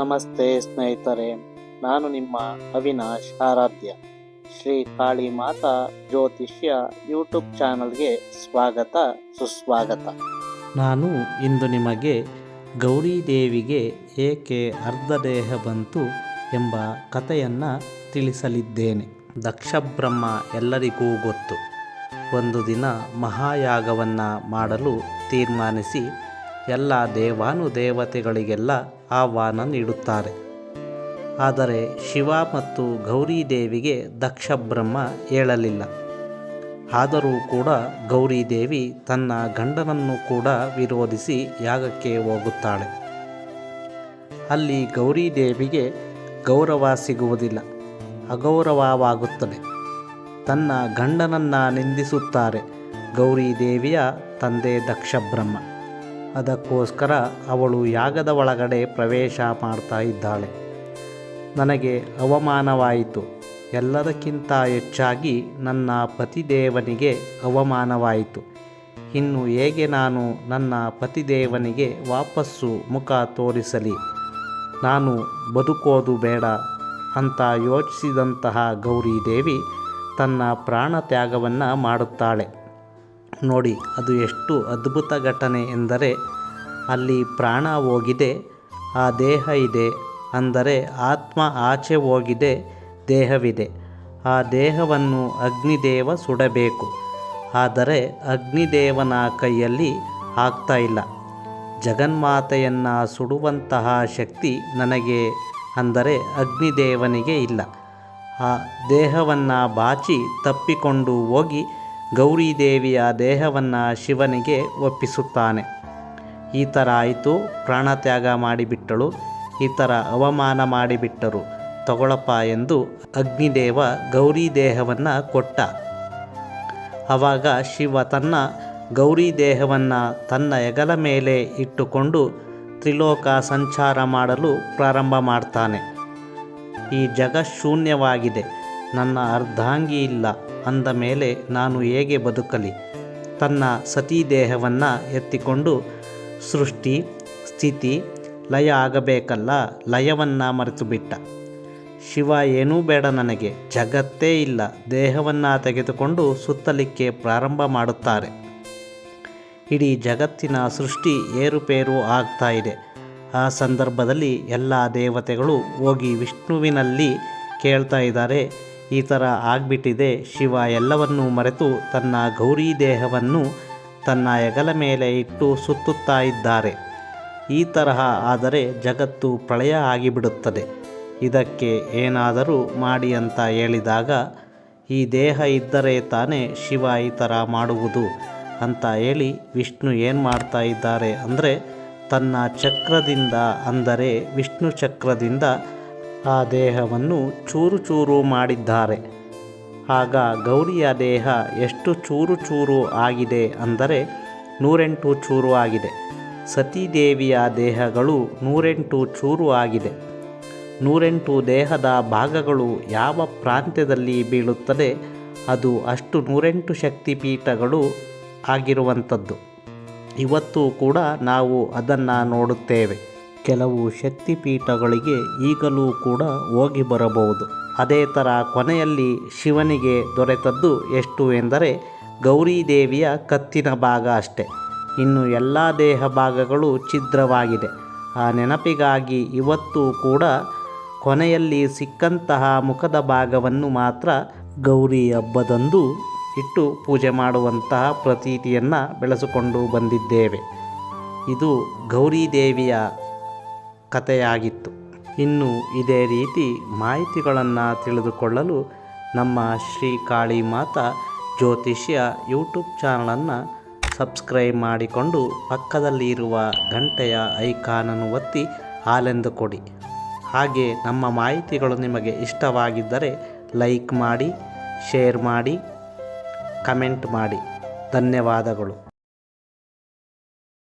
ನಮಸ್ತೆ ಸ್ನೇಹಿತರೆ, ನಾನು ನಿಮ್ಮ ಅವಿನಾಶ್ ಆರಾಧ್ಯ. ಶ್ರೀ ಕಾಳಿ ಮಾತಾ ಜ್ಯೋತಿಷ್ಯ ಯೂಟ್ಯೂಬ್ ಚಾನಲ್ಗೆ ಸ್ವಾಗತ, ಸುಸ್ವಾಗತ. ನಾನು ಇಂದು ನಿಮಗೆ ಗೌರಿ ದೇವಿಗೆ ಏಕೆ ಅರ್ಧ ದೇಹ ಬಂತು ಎಂಬ ಕಥೆಯನ್ನು ತಿಳಿಸಲಿದ್ದೇನೆ. ದಕ್ಷ ಬ್ರಹ್ಮ ಎಲ್ಲರಿಗೂ ಗೊತ್ತು. ಒಂದು ದಿನ ಮಹಾಯಾಗವನ್ನು ಮಾಡಲು ತೀರ್ಮಾನಿಸಿ ಎಲ್ಲ ದೇವಾನುದೇವತೆಗಳಿಗೆಲ್ಲ ಆಹ್ವಾನ ನೀಡುತ್ತಾರೆ. ಆದರೆ ಶಿವ ಮತ್ತು ಗೌರಿ ದೇವಿಗೆ ದಕ್ಷ ಬ್ರಹ್ಮ ಹೇಳಲಿಲ್ಲ. ಆದರೂ ಕೂಡ ಗೌರಿ ದೇವಿ ತನ್ನ ಗಂಡನನ್ನು ಕೂಡ ವಿರೋಧಿಸಿ ಯಾಗಕ್ಕೆ ಹೋಗುತ್ತಾಳೆ. ಅಲ್ಲಿ ಗೌರಿ ದೇವಿಗೆ ಗೌರವ ಸಿಗುವುದಿಲ್ಲ, ಅಗೌರವವಾಗುತ್ತದೆ. ತನ್ನ ಗಂಡನನ್ನು ನಿಂದಿಸುತ್ತಾರೆ ಗೌರಿ ದೇವಿಯ ತಂದೆ ದಕ್ಷ ಬ್ರಹ್ಮ ಅದಕ್ಕೋಸ್ಕರ ಅವಳು ಯಾಗದ ಒಳಗಡೆ ಪ್ರವೇಶ ಮಾಡ್ತಾ ಇದ್ದಾಳೆ. ನನಗೆ ಅವಮಾನವಾಯಿತು. ಎಲ್ಲದಕ್ಕಿಂತ ಹೆಚ್ಚಾಗಿ ನನ್ನ ಪತಿದೇವನಿಗೆ ಅವಮಾನವಾಯಿತು. ಇನ್ನು ಹೇಗೆ ನಾನು ನನ್ನ ಪತಿದೇವನಿಗೆ ವಾಪಸ್ಸು ಮುಖ ತೋರಿಸಲಿ? ನಾನು ಬದುಕೋದು ಬೇಡ. ಅಂತ ಯೋಚಿಸಿದಂತಹ ಗೌರಿ ದೇವಿ ತನ್ನ ಪ್ರಾಣ ತ್ಯಾಗವನ್ನು ಮಾಡುತ್ತಾಳೆ. ನೋಡಿ, ಅದು ಎಷ್ಟು ಅದ್ಭುತ ಘಟನೆ ಎಂದರೆ, ಅಲ್ಲಿ ಪ್ರಾಣ ಹೋಗಿದೆ, ಆ ದೇಹ ಇದೆ, ಅಂದರೆ ಆತ್ಮ ಆಚೆ ಹೋಗಿದೆ, ದೇಹವಿದೆ. ಆ ದೇಹವನ್ನು ಅಗ್ನಿದೇವ ಸುಡಬೇಕು. ಆದರೆ ಅಗ್ನಿದೇವನ ಕೈಯಲ್ಲಿ ಆಗ್ತಾ ಇಲ್ಲ. ಜಗನ್ಮಾತೆಯನ್ನು ಸುಡುವಂತಹ ಶಕ್ತಿ ನನಗೆ, ಅಂದರೆ ಅಗ್ನಿದೇವನಿಗೆ ಇಲ್ಲ. ಆ ದೇಹವನ್ನು ಬಾಚಿ ತಪ್ಪಿಕೊಂಡು ಹೋಗಿ ಗೌರಿದೇವಿಯ ದೇಹವನ್ನು ಶಿವನಿಗೆ ಒಪ್ಪಿಸುತ್ತಾನೆ. ಈ ಥರ ಆಯಿತು ಪ್ರಾಣತ್ಯಾಗ ಮಾಡಿಬಿಟ್ಟಳು ಈ ಥರ ಅವಮಾನ ಮಾಡಿಬಿಟ್ಟರು, ತಗೊಳಪ್ಪ ಎಂದು ಅಗ್ನಿದೇವ ಗೌರಿ ದೇಹವನ್ನು ಕೊಟ್ಟ. ಆವಾಗ ಶಿವ ತನ್ನ ಗೌರಿ ದೇಹವನ್ನು ತನ್ನ ಹೆಗಲ ಮೇಲೆ ಇಟ್ಟುಕೊಂಡು ತ್ರಿಲೋಕ ಸಂಚಾರ ಮಾಡಲು ಪ್ರಾರಂಭ ಮಾಡ್ತಾನೆ. ಈ ಜಗ ಶೂನ್ಯವಾಗಿದೆ ನನ್ನ ಅರ್ಧಾಂಗಿ ಇಲ್ಲ, ಅಂದ ಮೇಲೆ ನಾನು ಹೇಗೆ ಬದುಕಲಿ? ತನ್ನ ಸತೀ ದೇಹವನ್ನು ಎತ್ತಿಕೊಂಡು ಸೃಷ್ಟಿ, ಸ್ಥಿತಿ, ಲಯ ಆಗಬೇಕಲ್ಲ, ಲಯವನ್ನು ಮರೆತು ಬಿಟ್ಟ ಶಿವ ಏನೂ ಬೇಡ ನನಗೆ, ಜಗತ್ತೇ ಇಲ್ಲ, ದೇಹವನ್ನು ತೆಗೆದುಕೊಂಡು ಸುತ್ತಲಿಕ್ಕೆ ಪ್ರಾರಂಭ ಮಾಡುತ್ತಾರೆ. ಇಡೀ ಜಗತ್ತಿನ ಸೃಷ್ಟಿ ಏರುಪೇರು ಆಗ್ತಾ ಇದೆ. ಆ ಸಂದರ್ಭದಲ್ಲಿ ಎಲ್ಲ ದೇವತೆಗಳು ಹೋಗಿ ವಿಷ್ಣುವಿನಲ್ಲಿ ಕೇಳ್ತಾ ಇದ್ದಾರೆ ಈ ಥರ ಆಗಿಬಿಟ್ಟಿದೆ ಶಿವ ಎಲ್ಲವನ್ನೂ ಮರೆತು ತನ್ನ ಗೌರಿ ದೇಹವನ್ನು ತನ್ನ ಹೆಗಲ ಮೇಲೆ ಇಟ್ಟು ಸುತ್ತುತ್ತಾ ಇದ್ದಾರೆ. ಈ ತರಹ ಆದರೆ ಜಗತ್ತು ಪ್ರಳಯ ಆಗಿಬಿಡುತ್ತದೆ. ಇದಕ್ಕೆ ಏನಾದರೂ ಮಾಡಿ ಅಂತ ಹೇಳಿದಾಗ, ಈ ದೇಹ ಇದ್ದರೆ ತಾನೇ ಶಿವ ಈ ಥರ ಮಾಡುವುದು ಅಂತ ಹೇಳಿ ವಿಷ್ಣು ಏನು ಮಾಡ್ತಾ ಇದ್ದಾರೆ ಅಂದರೆ, ತನ್ನ ಚಕ್ರದಿಂದ ಅಂದರೆ ವಿಷ್ಣು ಚಕ್ರದಿಂದ ಆ ದೇಹವನ್ನು ಚೂರು ಚೂರು ಮಾಡಿದ್ದಾರೆ. ಆಗ ಗೌರಿಯ ದೇಹ ಎಷ್ಟು ಚೂರು ಚೂರು ಆಗಿದೆ ಅಂದರೆ ನೂರೆಂಟು ಚೂರು ಆಗಿದೆ. ಸತೀದೇವಿಯ ದೇಹಗಳು ನೂರೆಂಟು ಚೂರು ಆಗಿದೆ. ನೂರೆಂಟು ದೇಹದ ಭಾಗಗಳು ಯಾವ ಪ್ರಾಂತ್ಯದಲ್ಲಿ ಬೀಳುತ್ತದೆ ಅದು ಅಷ್ಟು ನೂರೆಂಟು ಶಕ್ತಿಪೀಠಗಳು ಆಗಿರುವಂಥದ್ದು. ಇವತ್ತು ಕೂಡ ನಾವು ಅದನ್ನು ನೋಡುತ್ತೇವೆ. ಕೆಲವು ಶಕ್ತಿಪೀಠಗಳಿಗೆ ಈಗಲೂ ಕೂಡ ಹೋಗಿ ಬರಬಹುದು. ಅದೇ ಥರ ಕೊನೆಯಲ್ಲಿ ಶಿವನಿಗೆ ದೊರೆತದ್ದು ಎಷ್ಟು ಎಂದರೆ ಗೌರಿ ದೇವಿಯ ಕತ್ತಿನ ಭಾಗ ಅಷ್ಟೆ. ಇನ್ನು ಎಲ್ಲ ದೇಹ ಭಾಗಗಳು ಛಿದ್ರವಾಗಿದೆ. ಆ ನೆನಪಿಗಾಗಿ ಇವತ್ತು ಕೂಡ ಕೊನೆಯಲ್ಲಿ ಸಿಕ್ಕಂತಹ ಮುಖದ ಭಾಗವನ್ನು ಮಾತ್ರ ಗೌರಿ ಹಬ್ಬದಂದು ಇಟ್ಟು ಪೂಜೆ ಮಾಡುವಂತಹ ಪ್ರತೀತಿಯನ್ನು ಬೆಳೆಸಿಕೊಂಡು ಬಂದಿದ್ದೇವೆ. ಇದು ಗೌರಿ ದೇವಿಯ ಕಥೆಯಾಗಿತ್ತು. ಇನ್ನು ಇದೇ ರೀತಿ ಮಾಹಿತಿಗಳನ್ನು ತಿಳಿದುಕೊಳ್ಳಲು ನಮ್ಮ ಶ್ರೀ ಕಾಳಿ ಮಾತಾ ಜ್ಯೋತಿಷ್ಯ ಯೂಟ್ಯೂಬ್ ಚಾನಲನ್ನು ಸಬ್ಸ್ಕ್ರೈಬ್ ಮಾಡಿಕೊಂಡು ಪಕ್ಕದಲ್ಲಿರುವ ಗಂಟೆಯ ಐಕಾನನ್ನು ಒತ್ತಿ ಹಾಲೆಂದು ಕೊಡಿ. ಹಾಗೆ ನಮ್ಮ ಮಾಹಿತಿಗಳು ನಿಮಗೆ ಇಷ್ಟವಾಗಿದ್ದರೆ ಲೈಕ್ ಮಾಡಿ, ಶೇರ್ ಮಾಡಿ, ಕಮೆಂಟ್ ಮಾಡಿ. ಧನ್ಯವಾದಗಳು.